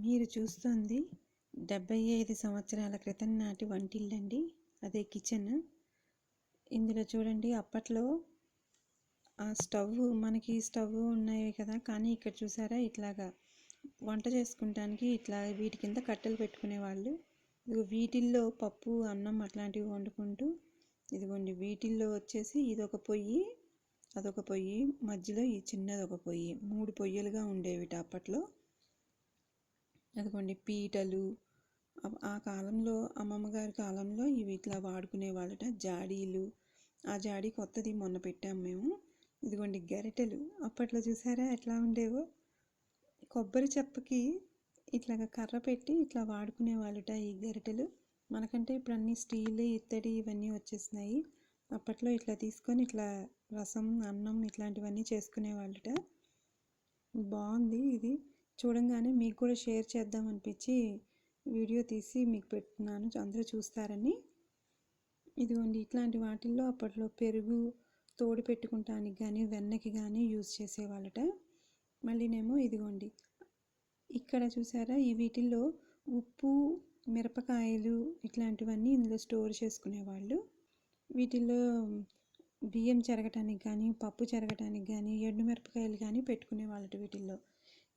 మీరు చూస్తుంది డెబ్బై ఐదు సంవత్సరాల క్రితం నాటి వంటిల్లండి. అదే కిచెన్. ఇందులో చూడండి అప్పట్లో ఆ స్టవ్ మనకి స్టవ్ ఉన్నాయి కదా. కానీ ఇక్కడ చూసారా ఇట్లాగా వంట చేసుకుంటానికి ఇట్లా వీటి కింద కట్టెలు పెట్టుకునేవాళ్ళు వీటిల్లో పప్పు అన్నం అట్లాంటివి వండుకుంటూ ఇదిగోండి వీటిల్లో వచ్చేసి ఇదొక పొయ్యి అదొక పొయ్యి మధ్యలో ఈ చిన్నది ఒక పొయ్యి. మూడు పొయ్యిలుగా ఉండేవి అప్పట్లో. అదిగోండి పీటలు. ఆ- కాలంలో అమ్మమ్మ గారి కాలంలో ఇవి ఇట్లా వాడుకునే వాళ్ళట జాడీలు. ఆ జాడీ కొత్తది మొన్న పెట్టాము మేము. ఇదిగోండి గరిటెలు. అప్పట్లో చూసారా ఎట్లా ఉండేవో? కొబ్బరి చెప్పకి ఇట్లాగ కర్ర పెట్టి ఇట్లా వాడుకునే వాళ్ళట ఈ గరిటెలు. మనకంటే ఇప్పుడు అన్ని స్టీల్ ఇత్తడి ఇవన్నీ వచ్చేసినాయి. అప్పట్లో ఇట్లా తీసుకొని ఇట్లా రసం అన్నం ఇట్లాంటివన్నీ చేసుకునే వాళ్ళట. బాగుంది ఇది. చూడంగానే మీకు కూడా షేర్ చేద్దాం అనిపించి వీడియో తీసి మీకు పెట్టున్నాను. అందరూ చూస్తారని. ఇదిగోండి ఇట్లాంటి వాటిల్లో అప్పట్లో పెరుగు తోడు పెట్టుకుంటానికి కానీ వెన్నకి కానీ యూజ్ చేసేవాళ్ళట. మళ్ళీనేమో ఇదిగోండి ఇక్కడ చూసారా? ఈ వీటిల్లో ఉప్పు మిరపకాయలు ఇట్లాంటివన్నీ ఇందులో స్టోర్ చేసుకునేవాళ్ళు. వీటిల్లో బియ్యం చెరగటానికి కానీ పప్పు చెరగటానికి కానీ ఎండు మిరపకాయలు కానీ పెట్టుకునేవాళ్ళట వీటిల్లో.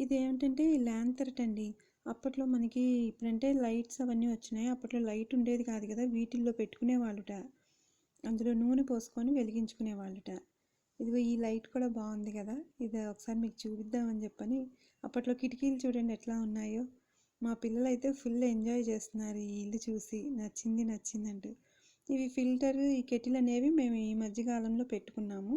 ఇది ఏమిటంటే ల్యాంతర్ట్ అండి అప్పట్లో మనకి ఇప్పుడంటే లైట్స్ అవన్నీ వచ్చినాయి. అప్పట్లో లైట్ ఉండేది కాదు కదా వీటిల్లో పెట్టుకునేవాళ్ళుట అందులో నూనె పోసుకొని వెలిగించుకునేవాళ్ళుట ఇదిగో ఈ లైట్ కూడా బాగుంది కదా ఇది ఒకసారి మీకు చూపిద్దామని చెప్పని. అప్పట్లో కిటికీలు చూడండి ఎట్లా ఉన్నాయో. మా పిల్లలు అయితే ఫుల్ ఎంజాయ్ చేస్తున్నారు ఈ ఇల్లు చూసి. నచ్చింది నచ్చిందంటూ. ఇవి ఫిల్టర్ ఈ కెటిల్ అనేవి మేము ఈ మధ్యకాలంలో పెట్టుకున్నాము.